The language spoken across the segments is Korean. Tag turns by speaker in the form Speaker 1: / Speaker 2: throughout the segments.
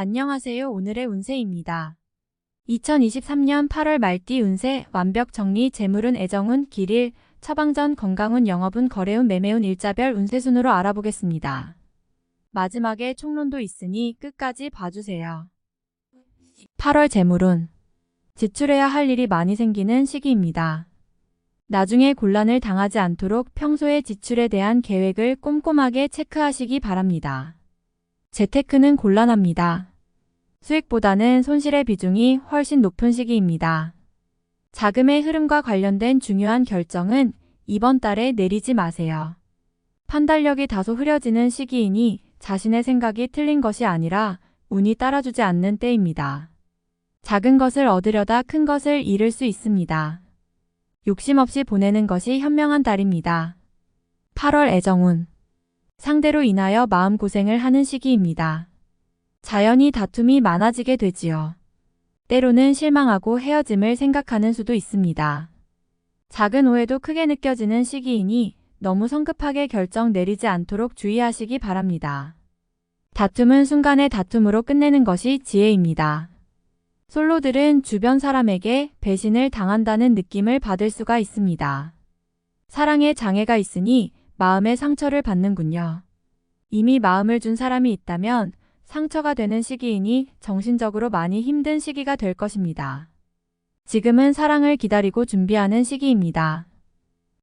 Speaker 1: 안녕하세요. 오늘의 운세입니다. 2023년 8월 말띠 운세 완벽 정리 재물운 애정운 길일 처방전 건강운 영업운 거래운 매매운 일자별 운세 순으로 알아보겠습니다. 마지막에 총론도 있으니 끝까지 봐주세요. 8월 재물운 지출해야 할 일이 많이 생기는 시기입니다. 나중에 곤란을 당하지 않도록 평소에 지출에 대한 계획을 꼼꼼하게 체크하시기 바랍니다. 재테크는 곤란합니다. 수익보다는 손실의 비중이 훨씬 높은 시기입니다. 자금의 흐름과 관련된 중요한 결정은 이번 달에 내리지 마세요. 판단력이 다소 흐려지는 시기이니 자신의 생각이 틀린 것이 아니라 운이 따라주지 않는 때입니다. 작은 것을 얻으려다 큰 것을 잃을 수 있습니다. 욕심 없이 보내는 것이 현명한 달입니다. 8월 애정운 상대로 인하여 마음고생을 하는 시기입니다. 자연히 다툼이 많아지게 되지요. 때로는 실망하고 헤어짐을 생각하는 수도 있습니다. 작은 오해도 크게 느껴지는 시기이니 너무 성급하게 결정 내리지 않도록 주의하시기 바랍니다. 다툼은 순간의 다툼으로 끝내는 것이 지혜입니다. 솔로들은 주변 사람에게 배신을 당한다는 느낌을 받을 수가 있습니다. 사랑에 장애가 있으니 마음의 상처를 받는군요. 이미 마음을 준 사람이 있다면 상처가 되는 시기이니 정신적으로 많이 힘든 시기가 될 것입니다. 지금은 사랑을 기다리고 준비하는 시기입니다.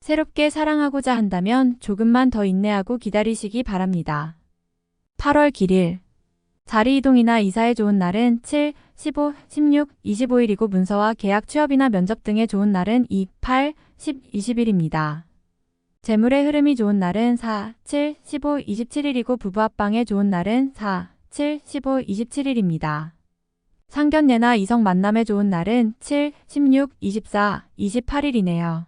Speaker 1: 새롭게 사랑하고자 한다면 조금만 더 인내하고 기다리시기 바랍니다. 8월 길일 자리 이동이나 이사에 좋은 날은 7, 15, 16, 25일이고 문서와 계약 취업이나 면접 등에 좋은 날은 2, 8, 10, 20일입니다. 재물의 흐름이 좋은 날은 4, 7, 15, 27일이고 부부 합방에 좋은 날은 4, 7, 15, 27일입니다. 상견례나 이성 만남에 좋은 날은 7, 16, 24, 28일이네요.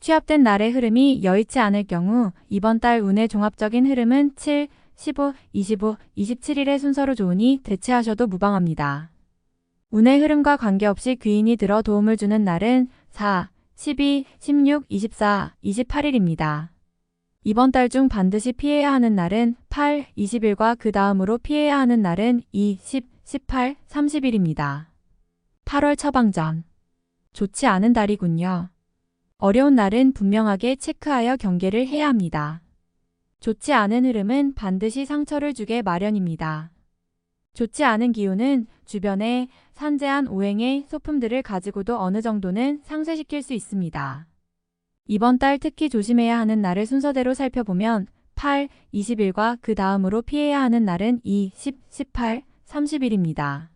Speaker 1: 취업된 날의 흐름이 여의치 않을 경우 이번 달 운의 종합적인 흐름은 7, 15, 25, 27일의 순서로 좋으니 대체하셔도 무방합니다. 운의 흐름과 관계없이 귀인이 들어 도움을 주는 날은 4, 12, 16, 24, 28일입니다. 이번 달 중 반드시 피해야 하는 날은 8, 20일과 그 다음으로 피해야 하는 날은 2, 10, 18, 30일입니다. 8월 처방전. 좋지 않은 달이군요. 어려운 날은 분명하게 체크하여 경계를 해야 합니다. 좋지 않은 흐름은 반드시 상처를 주게 마련입니다. 좋지 않은 기운은 주변에 산재한 오행의 소품들을 가지고도 어느 정도는 상쇄시킬 수 있습니다. 이번 달 특히 조심해야 하는 날을 순서대로 살펴보면 8, 20일과 그 다음으로 피해야 하는 날은 2, 10, 18, 30일입니다.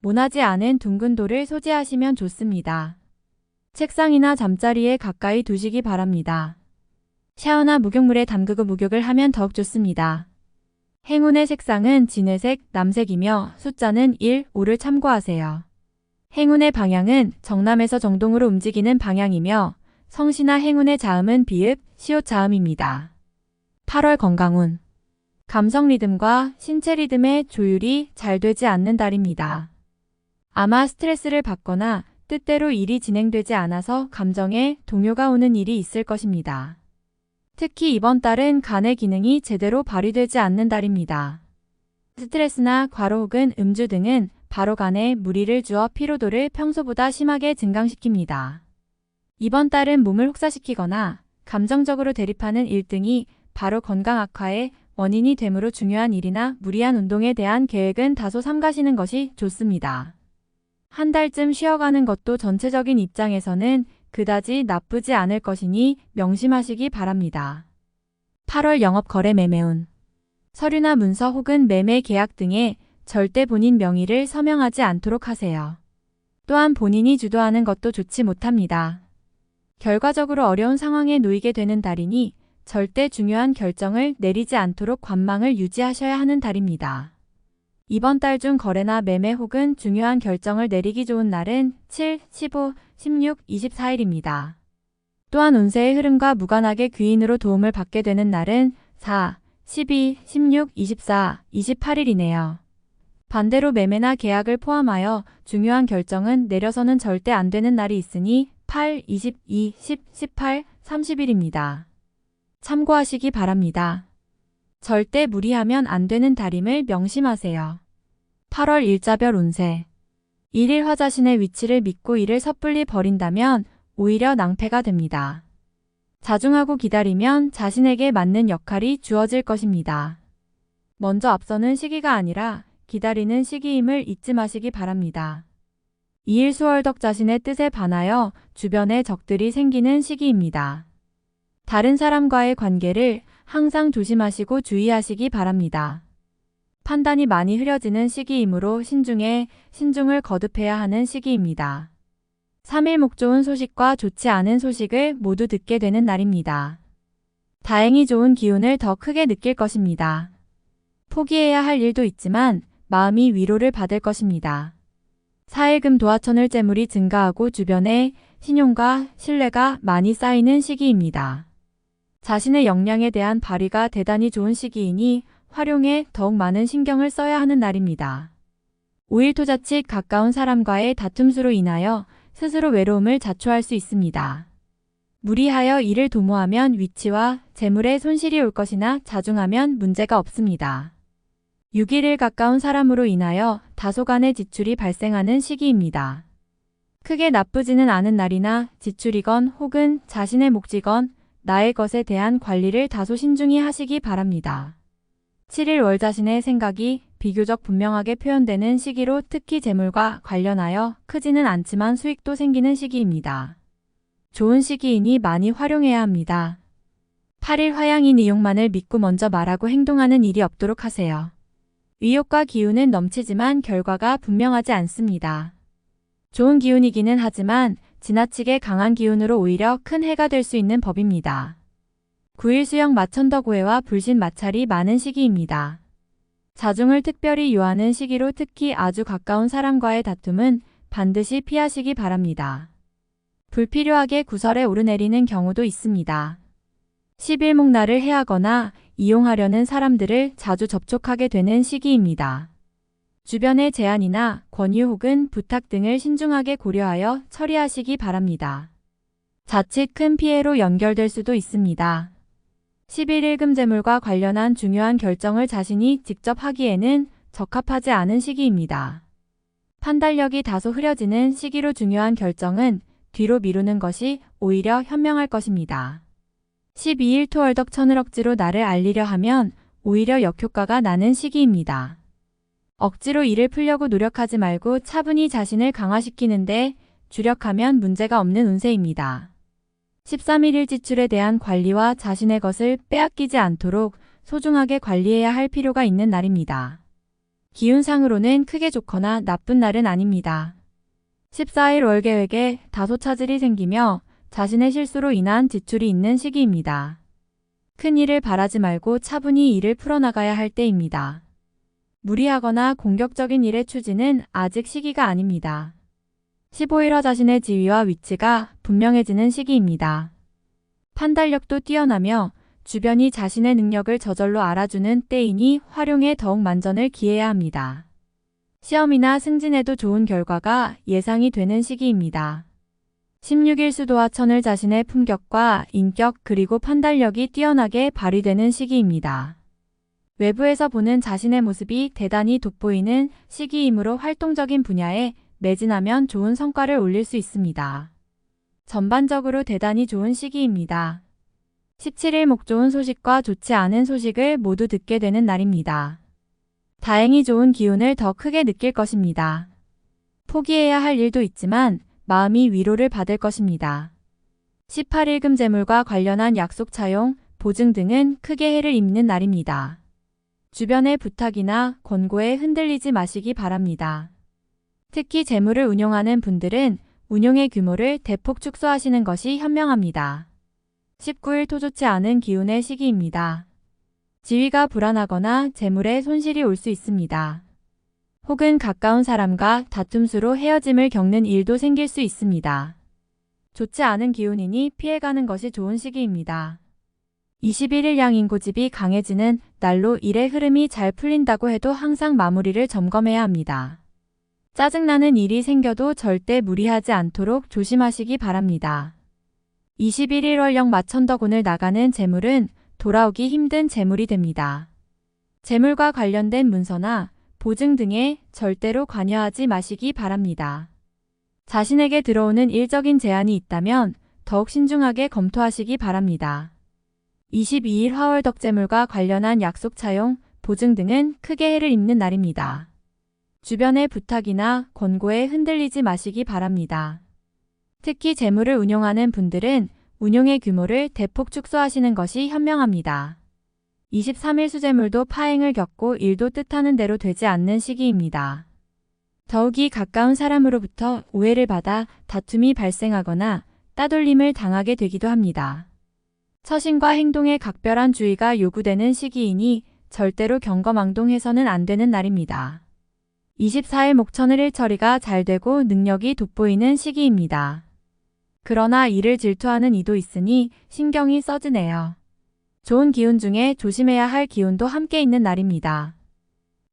Speaker 1: 모나지 않은 둥근 돌을 소지하시면 좋습니다. 책상이나 잠자리에 가까이 두시기 바랍니다. 샤워나 목욕물에 담그고 목욕을 하면 더욱 좋습니다. 행운의 색상은 진회색, 남색이며 숫자는 1, 5를 참고하세요. 행운의 방향은 정남에서 정동으로 움직이는 방향이며 성시나 행운의 자음은 비읍, 시옷 자음입니다. 8월 건강운 감성 리듬과 신체 리듬의 조율이 잘 되지 않는 달입니다. 아마 스트레스를 받거나 뜻대로 일이 진행되지 않아서 감정에 동요가 오는 일이 있을 것입니다. 특히 이번 달은 간의 기능이 제대로 발휘되지 않는 달입니다. 스트레스나 과로 혹은 음주 등은 바로 간에 무리를 주어 피로도를 평소보다 심하게 증강시킵니다. 이번 달은 몸을 혹사시키거나 감정적으로 대립하는 일 등이 바로 건강 악화의 원인이 되므로 중요한 일이나 무리한 운동에 대한 계획은 다소 삼가시는 것이 좋습니다. 한 달쯤 쉬어가는 것도 전체적인 입장에서는 그다지 나쁘지 않을 것이니 명심하시기 바랍니다. 8월 영업 거래 매매운 서류나 문서 혹은 매매 계약 등에 절대 본인 명의를 서명하지 않도록 하세요. 또한 본인이 주도하는 것도 좋지 못합니다. 결과적으로 어려운 상황에 놓이게 되는 달이니 절대 중요한 결정을 내리지 않도록 관망을 유지하셔야 하는 달입니다. 이번 달 중 거래나 매매 혹은 중요한 결정을 내리기 좋은 날은 7, 15, 16, 24일입니다. 또한 운세의 흐름과 무관하게 귀인으로 도움을 받게 되는 날은 4, 12, 16, 24, 28일이네요. 반대로 매매나 계약을 포함하여 중요한 결정은 내려서는 절대 안 되는 날이 있으니 8, 22, 10, 18, 30일입니다. 참고하시기 바랍니다. 절대 무리하면 안 되는 달임을 명심하세요. 8월 일자별 운세. 일일 화자신의 위치를 믿고 이를 섣불리 버린다면 오히려 낭패가 됩니다. 자중하고 기다리면 자신에게 맞는 역할이 주어질 것입니다. 먼저 앞서는 시기가 아니라 기다리는 시기임을 잊지 마시기 바랍니다. 이일 수월덕 자신의 뜻에 반하여 주변에 적들이 생기는 시기입니다. 다른 사람과의 관계를 항상 조심하시고 주의하시기 바랍니다. 판단이 많이 흐려지는 시기이므로 신중에 신중을 거듭해야 하는 시기입니다. 3일 목 좋은 소식과 좋지 않은 소식을 모두 듣게 되는 날입니다. 다행히 좋은 기운을 더 크게 느낄 것입니다. 포기해야 할 일도 있지만 마음이 위로를 받을 것입니다. 4일금 도화천을 재물이 증가하고 주변에 신용과 신뢰가 많이 쌓이는 시기입니다. 자신의 역량에 대한 발휘가 대단히 좋은 시기이니 활용에 더욱 많은 신경을 써야 하는 날입니다. 5일 토 자칫 가까운 사람과의 다툼수로 인하여 스스로 외로움을 자초할 수 있습니다. 무리하여 일을 도모하면 위치와 재물에 손실이 올 것이나 자중하면 문제가 없습니다. 6일을 가까운 사람으로 인하여 다소간의 지출이 발생하는 시기입니다. 크게 나쁘지는 않은 날이나 지출이건 혹은 자신의 몫이건 나의 것에 대한 관리를 다소 신중히 하시기 바랍니다. 7일 월 자신의 생각이 비교적 분명하게 표현되는 시기로 특히 재물과 관련하여 크지는 않지만 수익도 생기는 시기입니다. 좋은 시기이니 많이 활용해야 합니다. 8일 화양인 이용만을 믿고 먼저 말하고 행동하는 일이 없도록 하세요. 의욕과 기운은 넘치지만 결과가 분명하지 않습니다. 좋은 기운이기는 하지만 지나치게 강한 기운으로 오히려 큰 해가 될 수 있는 법입니다. 9일 수영 마천더고해와 불신 마찰이 많은 시기입니다. 자중을 특별히 요하는 시기로 특히 아주 가까운 사람과의 다툼은 반드시 피하시기 바랍니다. 불필요하게 구설에 오르내리는 경우도 있습니다. 11목날을 해하거나 이용하려는 사람들을 자주 접촉하게 되는 시기입니다. 주변의 제안이나 권유 혹은 부탁 등을 신중하게 고려하여 처리하시기 바랍니다. 자칫 큰 피해로 연결될 수도 있습니다. 11일 금재물과 관련한 중요한 결정을 자신이 직접 하기에는 적합하지 않은 시기입니다. 판단력이 다소 흐려지는 시기로 중요한 결정은 뒤로 미루는 것이 오히려 현명할 것입니다. 12일 토월덕 천을 억지로 나를 알리려 하면 오히려 역효과가 나는 시기입니다. 억지로 일을 풀려고 노력하지 말고 차분히 자신을 강화시키는데 주력하면 문제가 없는 운세입니다. 13일일 지출에 대한 관리와 자신의 것을 빼앗기지 않도록 소중하게 관리해야 할 필요가 있는 날입니다. 기운상으로는 크게 좋거나 나쁜 날은 아닙니다. 14일 월 계획에 다소 차질이 생기며 자신의 실수로 인한 지출이 있는 시기입니다. 큰 일을 바라지 말고 차분히 일을 풀어나가야 할 때입니다. 무리하거나 공격적인 일의 추진은 아직 시기가 아닙니다. 15일화 자신의 지위와 위치가 분명해지는 시기입니다. 판단력도 뛰어나며 주변이 자신의 능력을 저절로 알아주는 때이니 활용에 더욱 만전을 기해야 합니다. 시험이나 승진에도 좋은 결과가 예상이 되는 시기입니다. 16일 수도와 천을 자신의 품격과 인격 그리고 판단력이 뛰어나게 발휘되는 시기입니다. 외부에서 보는 자신의 모습이 대단히 돋보이는 시기이므로 활동적인 분야에 매진하면 좋은 성과를 올릴 수 있습니다. 전반적으로 대단히 좋은 시기입니다. 17일 목 좋은 소식과 좋지 않은 소식을 모두 듣게 되는 날입니다. 다행히 좋은 기운을 더 크게 느낄 것입니다. 포기해야 할 일도 있지만 마음이 위로를 받을 것입니다. 18일 금재물과 관련한 약속 차용, 보증 등은 크게 해를 입는 날입니다. 주변의 부탁이나 권고에 흔들리지 마시기 바랍니다. 특히 재물을 운용하는 분들은 운용의 규모를 대폭 축소하시는 것이 현명합니다. 19일 토 좋지 않은 기운의 시기입니다. 지위가 불안하거나 재물에 손실이 올 수 있습니다. 혹은 가까운 사람과 다툼수로 헤어짐을 겪는 일도 생길 수 있습니다. 좋지 않은 기운이니 피해가는 것이 좋은 시기입니다. 21일 양인 고집이 강해지는 날로 일의 흐름이 잘 풀린다고 해도 항상 마무리를 점검해야 합니다. 짜증나는 일이 생겨도 절대 무리하지 않도록 조심하시기 바랍니다. 21일 월령 마천덕운을 나가는 재물은 돌아오기 힘든 재물이 됩니다. 재물과 관련된 문서나 보증 등에 절대로 관여하지 마시기 바랍니다. 자신에게 들어오는 일적인 제안이 있다면 더욱 신중하게 검토하시기 바랍니다. 22일 화월 덕재물과 관련한 약속 차용, 보증 등은 크게 해를 입는 날입니다. 주변의 부탁이나 권고에 흔들리지 마시기 바랍니다. 특히 재물을 운용하는 분들은 운용의 규모를 대폭 축소하시는 것이 현명합니다. 23일 수재물도 파행을 겪고 일도 뜻하는 대로 되지 않는 시기입니다. 더욱이 가까운 사람으로부터 오해를 받아 다툼이 발생하거나 따돌림을 당하게 되기도 합니다. 처신과 행동에 각별한 주의가 요구되는 시기이니 절대로 경거망동해서는 안 되는 날입니다. 24일 목천을 일처리가 잘 되고 능력이 돋보이는 시기입니다. 그러나 이를 질투하는 이도 있으니 신경이 써지네요. 좋은 기운 중에 조심해야 할 기운도 함께 있는 날입니다.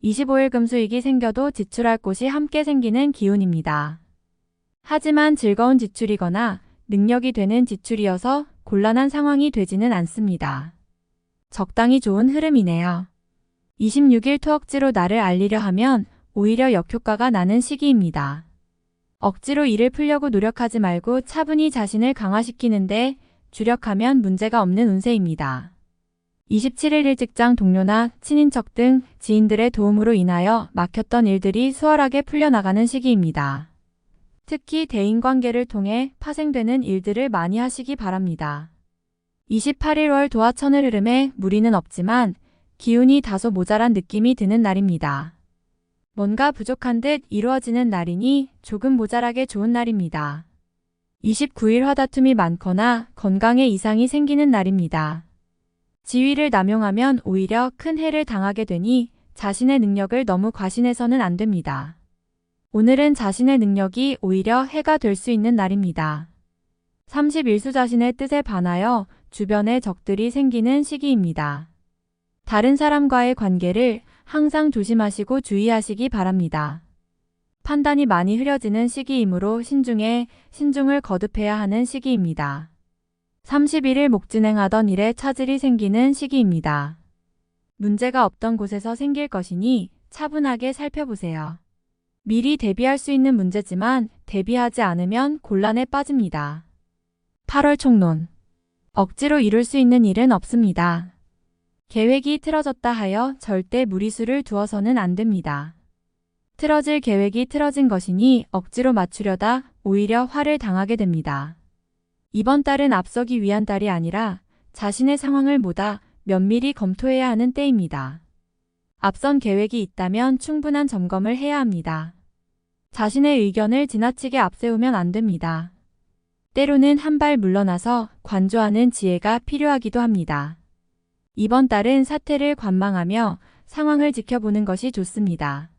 Speaker 1: 25일 금수익이 생겨도 지출할 곳이 함께 생기는 기운입니다. 하지만 즐거운 지출이거나 능력이 되는 지출이어서 곤란한 상황이 되지는 않습니다. 적당히 좋은 흐름이네요. 26일 토억지로 나를 알리려 하면 오히려 역효과가 나는 시기입니다. 억지로 일을 풀려고 노력하지 말고 차분히 자신을 강화시키는데 주력하면 문제가 없는 운세입니다. 27일 일 직장 동료나 친인척 등 지인들의 도움으로 인하여 막혔던 일들이 수월하게 풀려나가는 시기입니다. 특히 대인관계를 통해 파생되는 일들을 많이 하시기 바랍니다. 28일 월 도화천을 흐름에 무리는 없지만 기운이 다소 모자란 느낌이 드는 날입니다. 뭔가 부족한 듯 이루어지는 날이니 조금 모자라게 좋은 날입니다. 29일 화다툼이 많거나 건강에 이상이 생기는 날입니다. 지위를 남용하면 오히려 큰 해를 당하게 되니 자신의 능력을 너무 과신해서는 안 됩니다. 오늘은 자신의 능력이 오히려 해가 될 수 있는 날입니다. 31수 자신의 뜻에 반하여 주변에 적들이 생기는 시기입니다. 다른 사람과의 관계를 항상 조심하시고 주의하시기 바랍니다. 판단이 많이 흐려지는 시기이므로 신중에 신중을 거듭해야 하는 시기입니다. 31일 목진행하던 일에 차질이 생기는 시기입니다. 문제가 없던 곳에서 생길 것이니 차분하게 살펴보세요. 미리 대비할 수 있는 문제지만 대비하지 않으면 곤란에 빠집니다. 8월 총론. 억지로 이룰 수 있는 일은 없습니다. 계획이 틀어졌다 하여 절대 무리수를 두어서는 안 됩니다. 틀어질 계획이 틀어진 것이니 억지로 맞추려다 오히려 화를 당하게 됩니다. 이번 달은 앞서기 위한 달이 아니라 자신의 상황을 보다 면밀히 검토해야 하는 때입니다. 앞선 계획이 있다면 충분한 점검을 해야 합니다. 자신의 의견을 지나치게 앞세우면 안 됩니다. 때로는 한 발 물러나서 관조하는 지혜가 필요하기도 합니다. 이번 달은 사태를 관망하며 상황을 지켜보는 것이 좋습니다.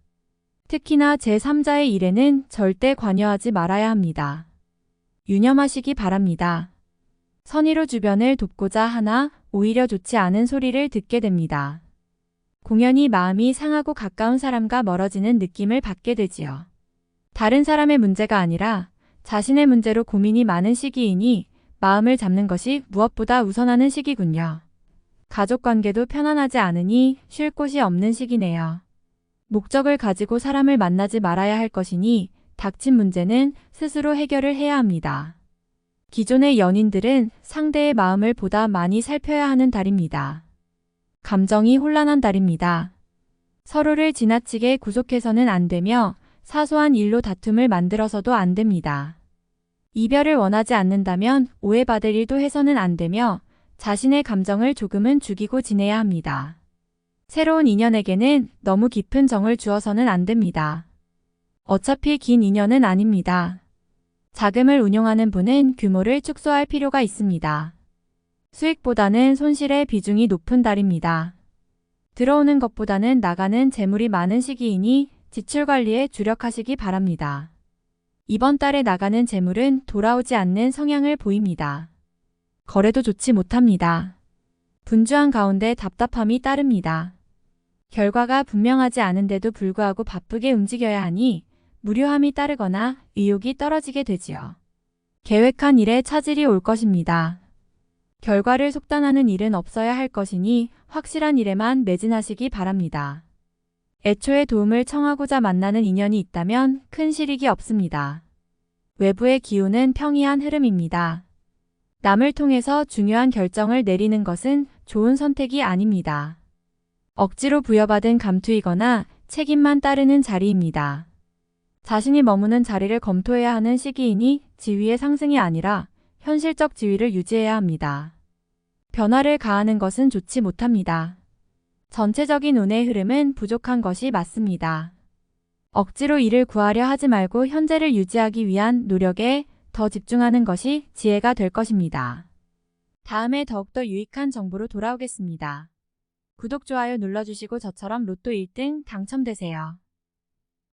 Speaker 1: 특히나 제3자의 일에는 절대 관여하지 말아야 합니다. 유념하시기 바랍니다. 선의로 주변을 돕고자 하나 오히려 좋지 않은 소리를 듣게 됩니다. 공연히 마음이 상하고 가까운 사람과 멀어지는 느낌을 받게 되지요. 다른 사람의 문제가 아니라 자신의 문제로 고민이 많은 시기이니 마음을 잡는 것이 무엇보다 우선하는 시기군요. 가족 관계도 편안하지 않으니 쉴 곳이 없는 시기네요. 목적을 가지고 사람을 만나지 말아야 할 것이니 닥친 문제는 스스로 해결을 해야 합니다. 기존의 연인들은 상대의 마음을 보다 많이 살펴야 하는 달입니다. 감정이 혼란한 달입니다. 서로를 지나치게 구속해서는 안 되며 사소한 일로 다툼을 만들어서도 안 됩니다. 이별을 원하지 않는다면 오해받을 일도 해서는 안 되며 자신의 감정을 조금은 죽이고 지내야 합니다. 새로운 인연에게는 너무 깊은 정을 주어서는 안 됩니다. 어차피 긴 인연은 아닙니다. 자금을 운용하는 분은 규모를 축소할 필요가 있습니다. 수익보다는 손실의 비중이 높은 달입니다. 들어오는 것보다는 나가는 재물이 많은 시기이니 지출 관리에 주력하시기 바랍니다. 이번 달에 나가는 재물은 돌아오지 않는 성향을 보입니다. 거래도 좋지 못합니다. 분주한 가운데 답답함이 따릅니다. 결과가 분명하지 않은데도 불구하고 바쁘게 움직여야 하니 무료함이 따르거나 의욕이 떨어지게 되지요. 계획한 일에 차질이 올 것입니다. 결과를 속단하는 일은 없어야 할 것이니 확실한 일에만 매진하시기 바랍니다. 애초에 도움을 청하고자 만나는 인연이 있다면 큰 실익이 없습니다. 외부의 기운은 평이한 흐름입니다. 남을 통해서 중요한 결정을 내리는 것은 좋은 선택이 아닙니다. 억지로 부여받은 감투이거나 책임만 따르는 자리입니다. 자신이 머무는 자리를 검토해야 하는 시기이니 지위의 상승이 아니라 현실적 지위를 유지해야 합니다. 변화를 가하는 것은 좋지 못합니다. 전체적인 운의 흐름은 부족한 것이 맞습니다. 억지로 일을 구하려 하지 말고 현재를 유지하기 위한 노력에 더 집중하는 것이 지혜가 될 것입니다. 다음에 더욱더 유익한 정보로 돌아오겠습니다. 구독, 좋아요 눌러주시고 저처럼 로또 1등 당첨되세요.